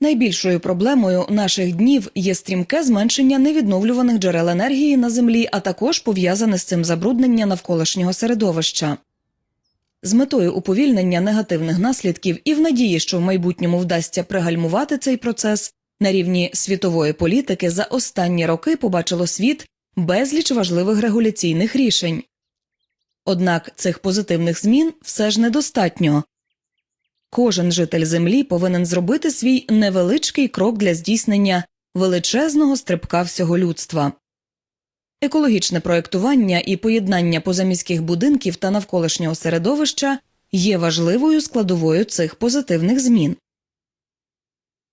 Найбільшою проблемою наших днів є стрімке зменшення невідновлюваних джерел енергії на землі, а також пов'язане з цим забруднення навколишнього середовища. З метою уповільнення негативних наслідків і в надії, що в майбутньому вдасться пригальмувати цей процес, на рівні світової політики за останні роки побачило світ безліч важливих регуляційних рішень. Однак цих позитивних змін все ж недостатньо. Кожен житель землі повинен зробити свій невеличкий крок для здійснення величезного стрибка всього людства. Екологічне проєктування і поєднання позаміських будинків та навколишнього середовища є важливою складовою цих позитивних змін.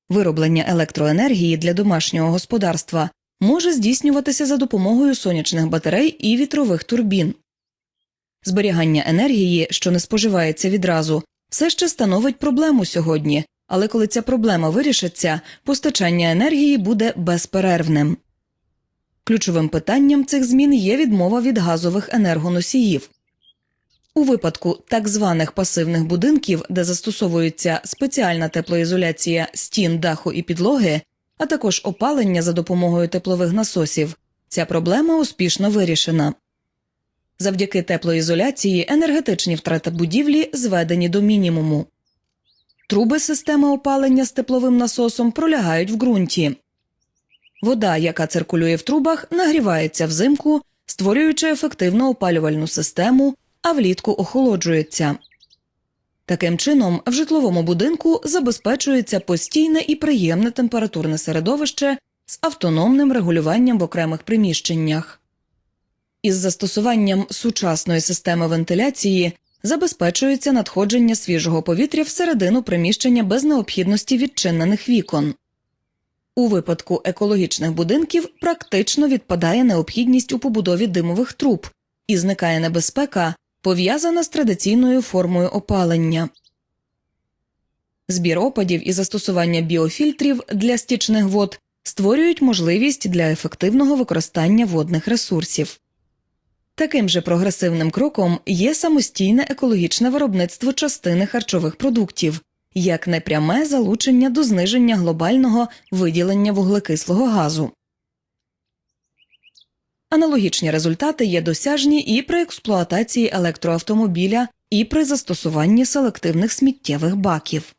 Вироблення електроенергії для домашнього господарства може здійснюватися за допомогою сонячних батарей і вітрових турбін. Зберігання енергії, що не споживається відразу, все ще становить проблему сьогодні, але коли ця проблема вирішиться, постачання енергії буде безперервним. Ключовим питанням цих змін є відмова від газових енергоносіїв. У випадку так званих пасивних будинків, де застосовується спеціальна теплоізоляція стін, даху і підлоги, а також опалення за допомогою теплових насосів, ця проблема успішно вирішена. Завдяки теплоізоляції енергетичні втрати будівлі зведені до мінімуму. Труби системи опалення з тепловим насосом пролягають в ґрунті. Вода, яка циркулює в трубах, нагрівається взимку, створюючи ефективну опалювальну систему, а влітку охолоджується. Таким чином, в житловому будинку забезпечується постійне і приємне температурне середовище з автономним регулюванням в окремих приміщеннях. Із застосуванням сучасної системи вентиляції забезпечується надходження свіжого повітря всередину приміщення без необхідності відчинених вікон. У випадку екологічних будинків практично відпадає необхідність у побудові димових труб і зникає небезпека, пов'язана з традиційною формою опалення. Збір опадів і застосування біофільтрів для стічних вод створюють можливість для ефективного використання водних ресурсів. Таким же прогресивним кроком є самостійне екологічне виробництво частини харчових продуктів, як непряме залучення до зниження глобального виділення вуглекислого газу. Аналогічні результати є досяжні і при експлуатації електроавтомобіля, і при застосуванні селективних сміттєвих баків.